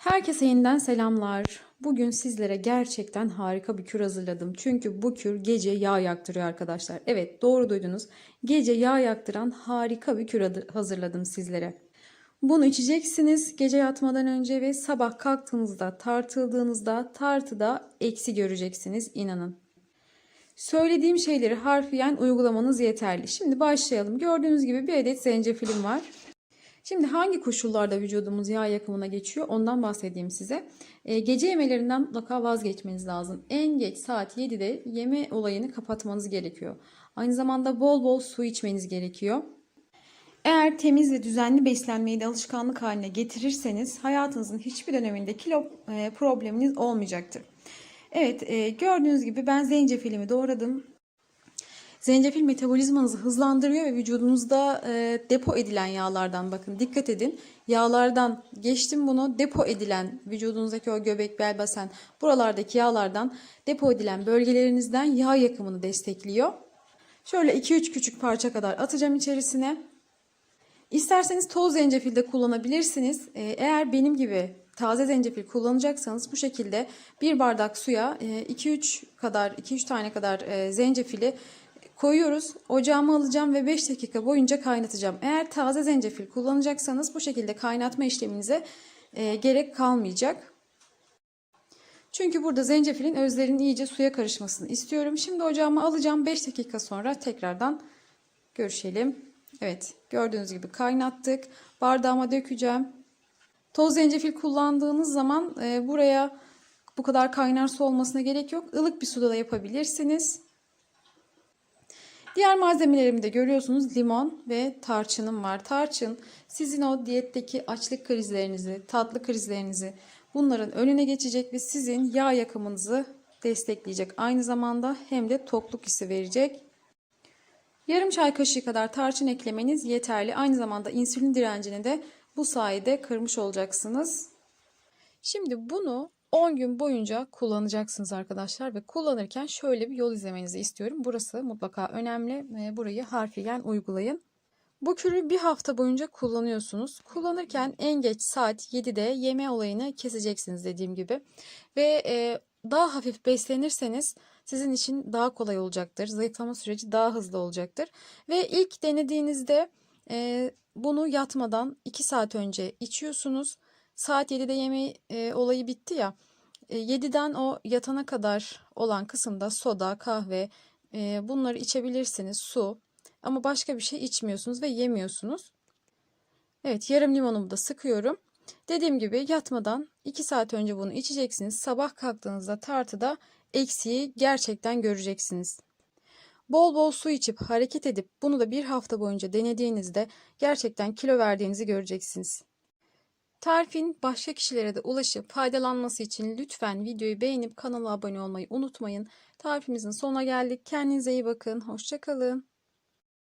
Herkese yeniden selamlar. Bugün sizlere gerçekten harika bir kür hazırladım. Çünkü bu kür gece yağ yaktırıyor arkadaşlar. Evet doğru duydunuz. Gece yağ yaktıran harika bir kür adı- hazırladım sizlere. Bunu içeceksiniz gece yatmadan önce ve sabah kalktığınızda tartıldığınızda tartıda eksi göreceksiniz inanın. Söylediğim şeyleri harfiyen uygulamanız yeterli. Şimdi başlayalım. Gördüğünüz gibi bir adet zencefilim var. Şimdi hangi koşullarda vücudumuz yağ yakımına geçiyor ondan bahsedeyim size. Ee, gece yemelerinden mutlaka vazgeçmeniz lazım. En geç saat 7'de yeme olayını kapatmanız gerekiyor. Aynı zamanda bol bol su içmeniz gerekiyor. Eğer temiz ve düzenli beslenmeyi de alışkanlık haline getirirseniz hayatınızın hiçbir döneminde kilo e, probleminiz olmayacaktır. Evet e, gördüğünüz gibi ben zencefilimi doğradım. Zencefil metabolizmanızı hızlandırıyor ve vücudunuzda e, depo edilen yağlardan bakın dikkat edin. Yağlardan geçtim bunu depo edilen vücudunuzdaki o göbek bel basen buralardaki yağlardan depo edilen bölgelerinizden yağ yakımını destekliyor. Şöyle 2-3 küçük parça kadar atacağım içerisine. İsterseniz toz zencefil de kullanabilirsiniz. Ee, Eğer benim gibi taze zencefil kullanacaksanız bu şekilde bir bardak suya 2-3 kadar 2-3 tane kadar e, zencefili koyuyoruz. Ocağıma alacağım ve 5 dakika boyunca kaynatacağım. Eğer taze zencefil kullanacaksanız bu şekilde kaynatma işleminize e, gerek kalmayacak. Çünkü burada zencefilin özlerinin iyice suya karışmasını istiyorum. Şimdi ocağıma alacağım. 5 dakika sonra tekrardan görüşelim. Evet gördüğünüz gibi kaynattık. Bardağıma dökeceğim. Toz zencefil kullandığınız zaman e, buraya bu kadar kaynar su olmasına gerek yok. Ilık bir suda da yapabilirsiniz. Diğer malzemelerimi de görüyorsunuz limon ve tarçınım var. Tarçın sizin o diyetteki açlık krizlerinizi, tatlı krizlerinizi bunların önüne geçecek ve sizin yağ yakımınızı destekleyecek. Aynı zamanda hem de tokluk hissi verecek. Yarım çay kaşığı kadar tarçın eklemeniz yeterli. Aynı zamanda insülin direncini de bu sayede kırmış olacaksınız. Şimdi bunu 10 gün boyunca kullanacaksınız arkadaşlar ve kullanırken şöyle bir yol izlemenizi istiyorum. Burası mutlaka önemli. ve Burayı harfiyen uygulayın. Bu kürü bir hafta boyunca kullanıyorsunuz. Kullanırken en geç saat 7'de yeme olayını keseceksiniz dediğim gibi. Ve e, daha hafif beslenirseniz sizin için daha kolay olacaktır. Zayıflama süreci daha hızlı olacaktır. Ve ilk denediğinizde e, bunu yatmadan 2 saat önce içiyorsunuz. Saat 7'de yeme e, olayı bitti ya. E, 7'den o yatana kadar olan kısımda soda, kahve e, bunları içebilirsiniz. Su. Ama başka bir şey içmiyorsunuz ve yemiyorsunuz. Evet yarım limonumu da sıkıyorum. Dediğim gibi yatmadan 2 saat önce bunu içeceksiniz. Sabah kalktığınızda tartıda eksiği gerçekten göreceksiniz. Bol bol su içip hareket edip bunu da bir hafta boyunca denediğinizde gerçekten kilo verdiğinizi göreceksiniz. Tarifin başka kişilere de ulaşıp faydalanması için lütfen videoyu beğenip kanala abone olmayı unutmayın. Tarifimizin sonuna geldik. Kendinize iyi bakın. Hoşçakalın.